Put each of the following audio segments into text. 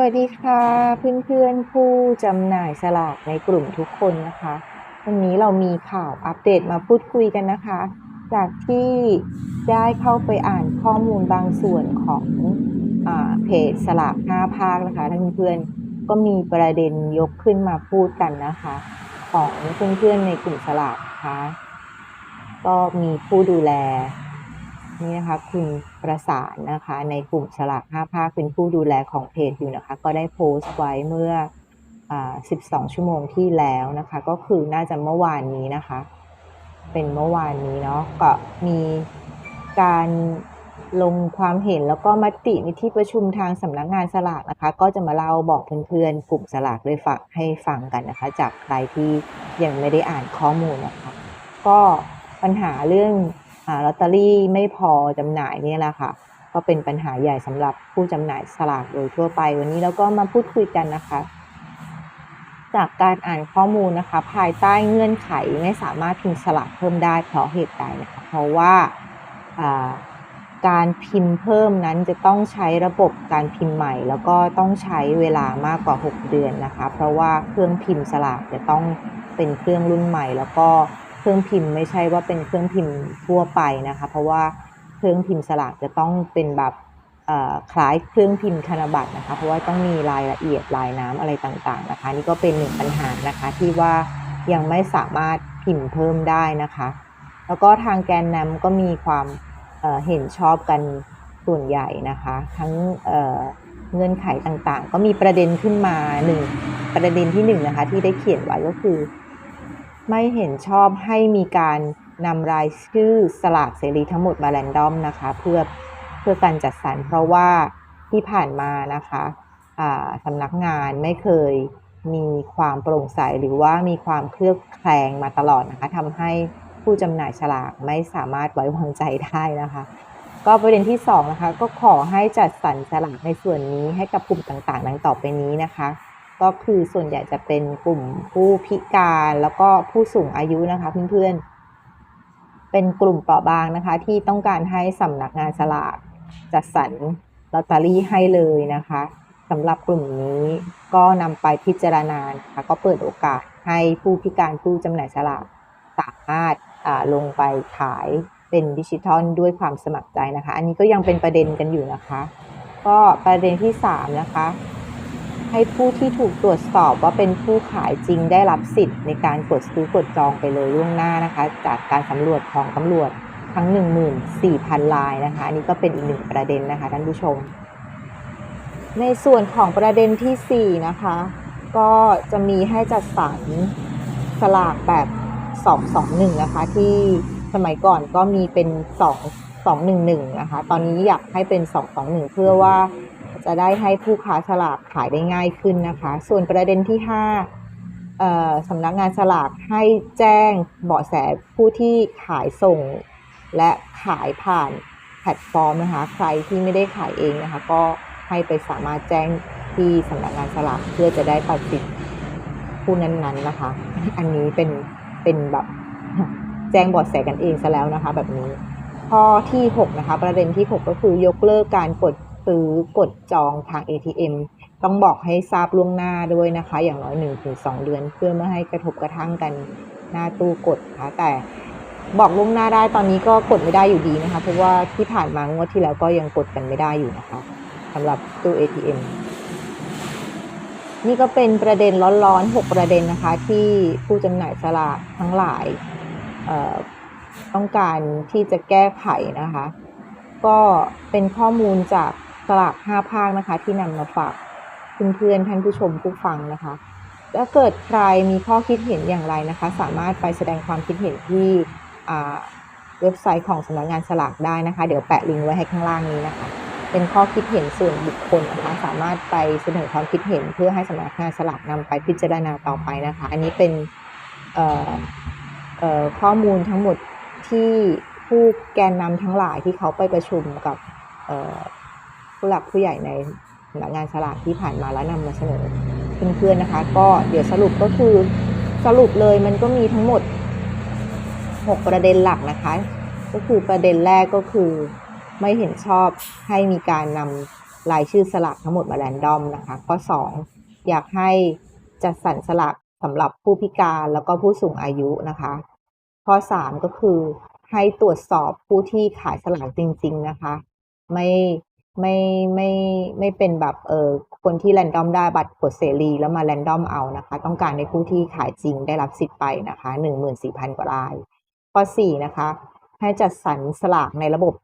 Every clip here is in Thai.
วัสดีค่ะเพื่อนๆผู้จำหน่ายสลากในกลุ่มทุกคนนะคะ วันนี้เรามีข่าวอัปเดตมาพูดคุยกันนะคะ จากที่ได้เข้าไปอ่านข้อมูลบางส่วนของอาเพจสลาก5ภาคนะคะท่านเพื่อนก็มีประเด็นยกขึ้นมาพูดกันนะคะ ของเพื่อนๆในกลุ่มสลากนะคะ ก็มีผู้ดูแล นี่นะคะคุณประสานนะคะ ในกลุ่มฉลาก5ภาคเป็นผู้ดูแลของเพจอยู่นะคะ ก็ได้โพสต์ไว้เมื่ออ12 ชั่วโมงที่แล้วนะคะ ก็คือน่าจะเมื่อวานนี้นะคะ เป็นเมื่อวานนี้เนาะก็มีการลงความเห็นแล้วก็มติในที่ประชุมทางสำนักงานสลากนะคะ ก็จะมาเล่าบอกเพื่อนๆ กลุ่มสลากด้วยฝากให้ฟังกันนะคะ จากใครที่ยังไม่ได้อ่านข้อมูลนะคะ ก็ปัญหาเรื่อง ลอตเตอรี่ไม่พอจำหน่ายนี่แหละค่ะ ก็เป็นปัญหาใหญ่สำหรับผู้จำหน่ายสลากโดยทั่วไป วันนี้เราก็มาพูดคุยกันนะคะ จากการอ่านข้อมูลนะคะ ภายใต้เงื่อนไขไม่สามารถพิมพ์สลากเพิ่มได้เพราะเหตุใดนะคะ เพราะว่าการพิมพ์เพิ่มนั้นจะต้องใช้ระบบการพิมพ์ใหม่ แล้วก็ต้องใช้เวลามากกว่า 6 เดือนนะคะ เพราะว่าเครื่องพิมพ์สลากจะต้องเป็นเครื่องรุ่นใหม่ แล้วก็ รื่องพิมพ์ไม่ใช่ว่าเป็นเครื่องพิมพ์ทั่วไปนะคะ เพราะว่าเครื่องพิมพ์สลากจะต้องเป็นแบบคล้ายเครื่องพิมพ์ธนบัตรนะคะ เพราะว่าต้องมีรายละเอียดลายน้ำอะไรต่างๆนะคะ นี่ก็เป็นหนึ่งปัญหานะคะที่ว่ายังไม่สามารถพิมพ์เพิ่มได้นะคะ แล้วก็ทางแกนนำก็มีความเเห็นชอบกันส่วนใหญ่นะคะ ทั้งเเงื่อนไขต่างๆ ก็มีประเด็นขึ้นมาหนึ่งประเด็นที่หนึ่งนะคะที่ได้เขียนไว้ก็คือ ไม่เห็นชอบให้มีการนำรายชื่อสลากเสรีทั้งหมดมาแรนดอมนะคะ เพื่อเพื่อการจัดสรรเพราะว่าที่ผ่านมานะคะอ่าสำนักงานไม่เคยมีความโปร่งใสหรือว่ามีความเคลือบแคลงมาตลอดนะคะทำให้ผู้จำหน่ายฉลากไม่สามารถไว้วางใจได้นะคะ ก็ประเด็นที่สองนะคะก็ขอให้จัดสรรฉลากในส่วนนี้ให้กับกลุ่มต่างๆ ดังต่อไปนี้นะคะ ก็คือส่วนใหญ่จะเป็นกลุ่มผู้พิการแล้วก็ผู้สูงอายุนะคะเพื่อนๆ เป็นกลุ่มเปราะบางนะคะ ที่ต้องการให้สำนักงานสลากจัดสรรลอตเตอรี่ให้เลยนะคะสำหรับกลุ่มนี้ก็นำไปพิจารณานะคะก็เปิดโอกาสให้ผู้พิการผู้จำหน่ายสลากสามารถอ่าลงไปขายเป็นดิจิทัลด้วยความสมัครใจนะคะ อันนี้ก็ยังเป็นประเด็นกันอยู่นะคะ ก็ประเด็นที่สามนะคะ ให้ผู้ที่ถูกตรวจสอบว่าเป็นผู้ขายจริงได้รับสิทธิ์ในการกดซื้อกดจองไปเลยล่วงหน้านะคะ จากการสำรวจของตำรวจทั้ง 14,000 ลายนะคะอันนี้ก็เป็นอีกหนึ่งประเด็นนะคะท่านผู้ชม ในส่วนของประเด็นทีสี่4 นะคะ ก็จะมีให้จัดสรรสลากแบบ221 นะคะ ที่สมัยก่อนก็มีเป็น 2 211 นะคะ ตอนนี้อยากให้เป็น 221 เพื่อว่า จะได้ให้ผู้ค้าสลากขายได้ง่ายขึ้นนะคะ ส่วนประเด็นที่5สำนักงานสลากให้แจ้งเบาะแสผู้ที่ขายส่ง และขายผ่านแพลตฟอร์มนะคะ ใครที่ไม่ได้ขายเองนะคะ ก็ให้ไปสามารถแจ้งที่สำนักงานสลากเพื่อจะได้ตัดสิทธิ์ผู้นั้นๆนะคะ อันนี้เป็นเป็นแบบแจ้งเบาะแสกันเองซะแล้วนะคะ แบบนี้ ข้อที่ 6 นะคะ ประเด็นที่ 6 ก็คือยกเลิกการกด ซื้อกดจองทาง ATM ต้องบอกให้ทราบล่วงหน้าด้วยนะคะ อย่างน้อย1-2เดือน เพื่อไม่ให้กระทบกระทั่งกันหน้าตู้กดนะคะแต่บอกล่วงหน้าได้ตอนนี้ก็กดไม่ได้อยู่ดีนะคะ เพราะว่าที่ผ่านมางวดที่แล้วก็ยังกดกันไม่ได้อยู่นะคะสำหรับตู้ ATM นี่ก็เป็นประเด็นร้อนๆ 6 ประเด็นนะคะ ที่ผู้จำหน่ายสลากทั้งหลายต้องการที่จะแก้ไขนะคะ ก็เป็นข้อมูลจาก สลาก5ภาคนะคะ ที่นำมาฝากเพื่อนๆท่านผู้ชมผู้ฟังนะคะถ้าเกิดใครมีข้อคิดเห็นอย่างไรนะคะ สามารถไปแสดงความคิดเห็นที่เว็บไซต์ของสำนักงานสลากได้นะคะ เดี๋ยวแปะลิงก์ไว้ให้ข้างล่างนี้นะคะ เป็นข้อคิดเห็นส่วนบุคคลนะคะ สามารถไปเสนอความคิดเห็นเพื่อให้สำนักงานสลากนำไปพิจารณาต่อไปนะคะ อันนี้เป็นข้อมูลทั้งหมดที่ผู้แกนนำทั้งหลายที่เขาไปประชุมกับ ผู้หลักผู้ใหญ่ในสำนักงานสลากที่ผ่านมาแล้วนำมาเสนอเพื่อนๆนะคะ ก็เดี๋ยวสรุปก็คือสรุปเลยมันก็มีทั้งหมด 6 ประเด็นหลักนะคะ ก็คือประเด็นแรกก็คือไม่เห็นชอบให้มีการนำรายชื่อสลากทั้งหมดมาแรนดอมนะคะข้อ2อยากให้จัดสรรสลากสำหรับผู้พิการแล้วก็ผู้สูงอายุนะคะ ข้อ 3 ก็คือให้ตรวจสอบผู้ที่ขายสลากจริง ๆนะคะ ไม่ ไม่ไม่ไม่เป็นแบบเออคนที่แรนดอมได้บัตรกดเสรีแล้วมาแรนดอมเอานะคะ ต้องการในผู้ที่ขายจริงได้รับสิทธิ์ไปนะคะ14,000กว่าราย ข้อ4นะคะ ให้จัดสรรสลากในระบบ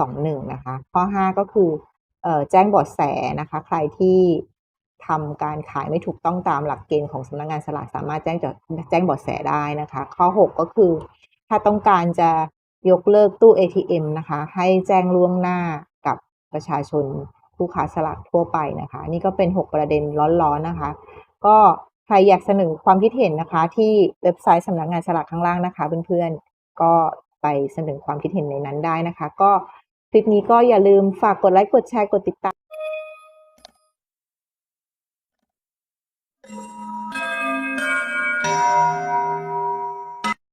221นะคะ ข้อ5ก็คือเอ่อแจ้งบาะแสนะคะ ใครที่ทำการขายไม่ถูกต้องตามหลักเกณฑ์ของสำนักงานสลากสามารถแจ้งจะแจ้งบาะแสได้นะคะ ข้อ 6 ก็คือ ถ้าต้องการจะยกเลิกตู้ ATM นะคะ ให้แจ้งล่วงหน้า ประชาชนผู้ค้าสลากทั่วไปนะคะ นี่ก็เป็น 6 ประเด็นร้อนๆนะคะ ก็ใครอยากเสนอความคิดเห็นนะคะ ที่เว็บไซต์สำนักงานสลากข้างล่างนะคะ เพื่อนๆก็ไปเสนอความคิดเห็นในนั้นได้นะคะ ก็คลิปนี้ก็อย่าลืมฝากกดไลค์กดแชร์กดติดตาม